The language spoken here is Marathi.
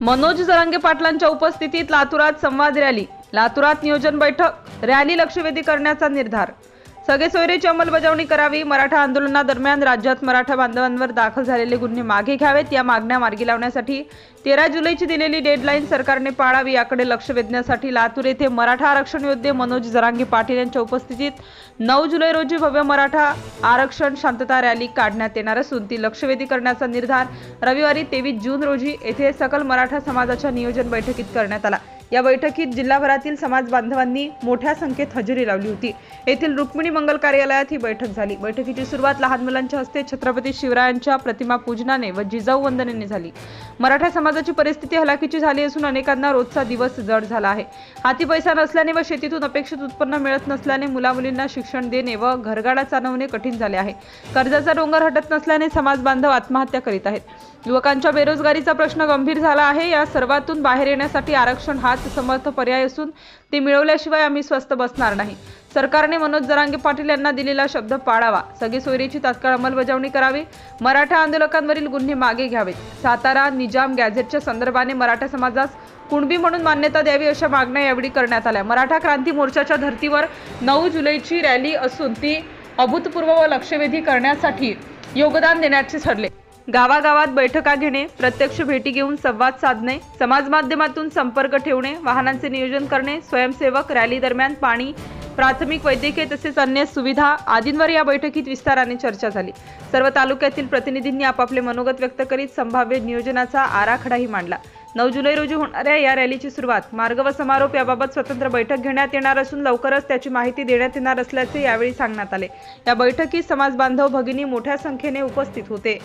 मनोज जरांगे पाटलांच्या उपस्थितीत लातूरात संवाद रॅली लातूरात नियोजन बैठक रॅली लक्षवेधी करण्याचा निर्धार. सगळे सोयरीची अंमलबजावणी करावी. मराठा आंदोलनादरम्यान राज्यात मराठा बांधवांवर दाखल झालेले गुन्हे मागे घ्यावेत. या मागण्या मार्गी लावण्यासाठी तेरा जुलैची दिलेली डेडलाईन सरकारने पाळावी याकडे लक्ष वेधण्यासाठी लातूर येथे मराठा आरक्षण योद्धे मनोज जरांगे पाटील यांच्या उपस्थितीत नऊ जुलै रोजी भव्य मराठा आरक्षण शांतता रॅली काढण्यात येणार असून ती लक्षवेधी करण्याचा निर्धार रविवारी तेवीस जून रोजी येथे सकल मराठा समाजाच्या नियोजन बैठकीत करण्यात आला. या बैठकीत जिल्हाभरातील समाज बांधवांनी मोठ्या संख्येत हजेरी लावली होती. येथील रुक्मिणी मंगल कार्यालयात ही बैठक झाली. बैठकीची सुरुवात लहान मुलांच्या हस्ते छत्रपती शिवरायांच्या प्रतिमा पूजनाने व जिजाऊ वंदनेने झाली. मराठा समाजाची परिस्थिती हलाखीची झाली असून अनेकांना रोजचा दिवस जड झाला आहे. हाती पैसा नसल्याने व शेतीतून अपेक्षित उत्पन्न मिळत नसल्याने मुलामुलींना शिक्षण देणे व घरगाडा चालवणे कठीण झाले आहे. कर्जाचा डोंगर हटत नसल्याने समाज बांधव आत्महत्या करीत आहेत. युवकांच्या बेरोजगारीचा प्रश्न गंभीर झाला आहे. या सर्वातून बाहेर येण्यासाठी आरक्षण हा हाच समर्थ पर्याय असून ते मिळवल्याशिवाय आम्ही स्वस्त बसणार नाही. सरकारने मनोज जरांगे पाटील यांना दिलेला शब्द पाळावा. सगळी सोयरीची तात्काळ अंमलबजावणी करावी. मराठा आंदोलकांवरील गुन्हे मागे घ्यावेत. सातारा निजाम गॅझेटच्या संदर्भाने मराठा समाजास कुणबी म्हणून मान्यता द्यावी अशा मागण्या यावेळी करण्यात आल्या. मराठा क्रांती मोर्चाच्या धर्तीवर नऊ जुलैची रॅली असून ती अभूतपूर्व व लक्षवेधी करण्यासाठी योगदान देण्याचे ठरले. गावागावात बैठका घेणे प्रत्यक्ष भेटी घेऊन संवाद साधणे समाज माध्यमातून संपर्क ठेवणे वाहनांचे नियोजन करणे स्वयंसेवक रॅली दरम्यान पाणी प्राथमिक वैद्यकीय तसेच अन्य सुविधा आदींवर या बैठकीत विस्ताराने चर्चा झाली. सर्व तालुक्यातील प्रतिनिधींनी आपापले मनोगत व्यक्त करीत संभाव्य नियोजनाचा आराखडाही मांडला. नऊ जुलै रोजी होणाऱ्या या रॅलीची सुरुवात मार्ग व समारोप याबाबत स्वतंत्र बैठक घेण्यात येणार असून लवकरच त्याची माहिती देण्यात येणार असल्याचे यावेळी सांगण्यात आले. या बैठकीत समाज बांधव भगिनी मोठ्या संख्येने उपस्थित होते.